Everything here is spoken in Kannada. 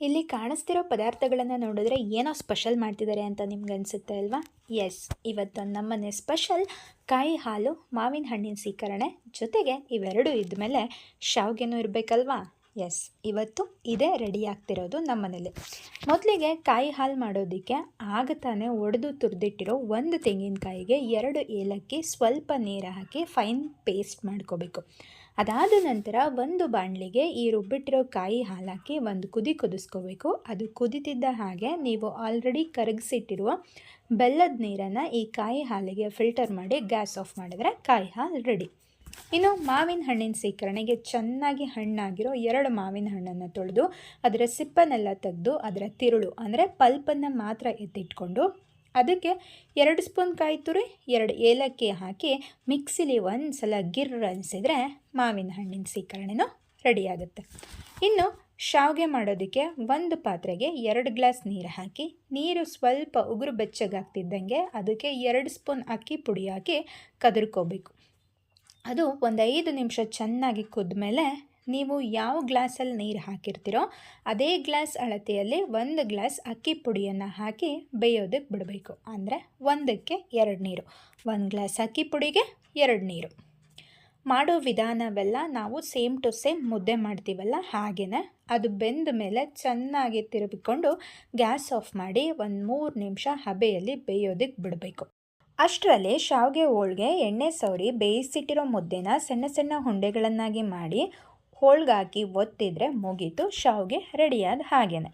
ಇಲ್ಲಿ ಕಾಣಿಸ್ತಿರೋ ಪದಾರ್ಥಗಳನ್ನು ನೋಡಿದ್ರೆ ಏನೋ ಸ್ಪೆಷಲ್ ಮಾಡ್ತಿದ್ದಾರೆ ಅಂತ ನಿಮ್ಗೆ ಅನಿಸುತ್ತೆ ಅಲ್ವಾ? ಎಸ್ ಇವತ್ತು ನಮ್ಮನೆ ಸ್ಪೆಷಲ್ ಕಾಯಿ ಹಾಲು ಮಾವಿನ ಹಣ್ಣಿನ ಸೀಕರಣೆ ಜೊತೆಗೆ ಇವೆರಡೂ ಇದ್ದ ಮೇಲೆ ಶಾವ್ಗೆನೂ ಇರಬೇಕಲ್ವಾ? ಎಸ್ ಇವತ್ತು ಇದೇ ರೆಡಿ ಆಗ್ತಿರೋದು ನಮ್ಮನೇಲಿ. ಮೊದಲಿಗೆ ಕಾಯಿ ಹಾಲು ಮಾಡೋದಕ್ಕೆ ಆಗ ತಾನೇ ಒಡೆದು ತುರಿದಿಟ್ಟಿರೋ ಒಂದು ತೆಂಗಿನಕಾಯಿಗೆ ಎರಡು ಏಲಕ್ಕಿ ಸ್ವಲ್ಪ ನೀರು ಹಾಕಿ ಫೈನ್ ಪೇಸ್ಟ್ ಮಾಡ್ಕೋಬೇಕು. ಅದಾದ ನಂತರ ಒಂದು ಬಾಣಲಿಗೆ ಈ ರುಬ್ಬಿಟ್ಟಿರೋ ಕಾಯಿ ಹಾಲು ಹಾಕಿ ಒಂದು ಕುದಿ ಕುದಿಸ್ಕೋಬೇಕು. ಅದು ಕುದಿತಿದ್ದ ಹಾಗೆ ನೀವು ಆಲ್ರೆಡಿ ಕರಗಿಸಿಟ್ಟಿರುವ ಬೆಲ್ಲದ ನೀರನ್ನು ಈ ಕಾಯಿ ಹಾಲಿಗೆ ಫಿಲ್ಟರ್ ಮಾಡಿ ಗ್ಯಾಸ್ ಆಫ್ ಮಾಡಿದ್ರೆ ಕಾಯಿ ಹಾಲು ರೆಡಿ ಇನ್ನು ಮಾವಿನ ಹಣ್ಣಿನ ಸೀಕರಣೆಗೆ ಚೆನ್ನಾಗಿ ಹಣ್ಣಾಗಿರೋ ಎರಡು ಮಾವಿನ ಹಣ್ಣನ್ನು ತೊಳೆದು ಅದರ ಸಿಪ್ಪನ್ನೆಲ್ಲ ತೆಗೆದು ಅದರ ತಿರುಳು, ಅಂದರೆ ಪಲ್ಪನ್ನು ಮಾತ್ರ ಎತ್ತಿಟ್ಕೊಂಡು ಅದಕ್ಕೆ ಎರಡು ಸ್ಪೂನ್ ಕಾಯಿ ತುರಿ, ಎರಡು ಏಲಕ್ಕಿ ಹಾಕಿ ಮಿಕ್ಸಿಲಿ ಒಂದು ಸಲ ಗಿರ್ರ ಅನಿಸಿದರೆ ಮಾವಿನ ಹಣ್ಣಿನ ಸೀಕರಣೆನೂ ರೆಡಿಯಾಗುತ್ತೆ ಇನ್ನು ಶಾವಿಗೆ ಮಾಡೋದಕ್ಕೆ ಒಂದು ಪಾತ್ರೆಗೆ ಎರಡು ಗ್ಲಾಸ್ ನೀರು ಹಾಕಿ, ನೀರು ಸ್ವಲ್ಪ ಉಗುರು ಬೆಚ್ಚಗಾಗ್ತಿದ್ದಂಗೆ ಅದಕ್ಕೆ ಎರಡು ಸ್ಪೂನ್ ಅಕ್ಕಿ ಪುಡಿ ಹಾಕಿ ಕದರ್ಕೋಬೇಕು. ಅದು ಒಂದು ಐದು ನಿಮಿಷ ಚೆನ್ನಾಗಿ ಕುದ್ಮೇಲೆ ನೀವು ಯಾವ ಗ್ಲಾಸಲ್ಲಿ ನೀರು ಹಾಕಿರ್ತೀರೋ ಅದೇ ಗ್ಲಾಸ್ ಅಳತೆಯಲ್ಲಿ ಒಂದು ಗ್ಲಾಸ್ ಅಕ್ಕಿ ಪುಡಿಯನ್ನು ಹಾಕಿ ಬೇಯೋದಕ್ಕೆ ಬಿಡಬೇಕು. ಅಂದರೆ ಒಂದಕ್ಕೆ ಎರಡು ನೀರು. ಒಂದು ಗ್ಲಾಸ್ ಅಕ್ಕಿ ಪುಡಿಗೆ ಎರಡು ನೀರು. ಮಾಡೋ ವಿಧಾನವೆಲ್ಲ ನಾವು ಸೇಮ್ ಟು ಸೇಮ್ ಮುದ್ದೆ ಮಾಡ್ತೀವಲ್ಲ ಹಾಗೆಯೇ ಅದು ಬೆಂದ ಮೇಲೆ ಚೆನ್ನಾಗಿ ತಿರುಗಿಕೊಂಡು ಗ್ಯಾಸ್ ಆಫ್ ಮಾಡಿ ಒಂದು ಮೂರು ನಿಮಿಷ ಹಬೆಯಲ್ಲಿ ಬೇಯೋದಕ್ಕೆ ಬಿಡಬೇಕು. ಅಷ್ಟರಲ್ಲಿ ಶಾವಿಗೆ ಹೋಳ್ಗೆ, ಎಣ್ಣೆ ಸವರಿ ಬೇಯಿಸಿಟ್ಟಿರೋ ಮುದ್ದೆನ ಸಣ್ಣ ಸಣ್ಣ ಹುಂಡೆಗಳನ್ನಾಗಿ ಮಾಡಿ ಹೋಳ್ಗಾಕಿ ಒತ್ತಿದ್ರೆ ಮುಗೀತು ಶಾವಿಗೆ ರೆಡಿಯಾದ ಹಾಗೇನೆ.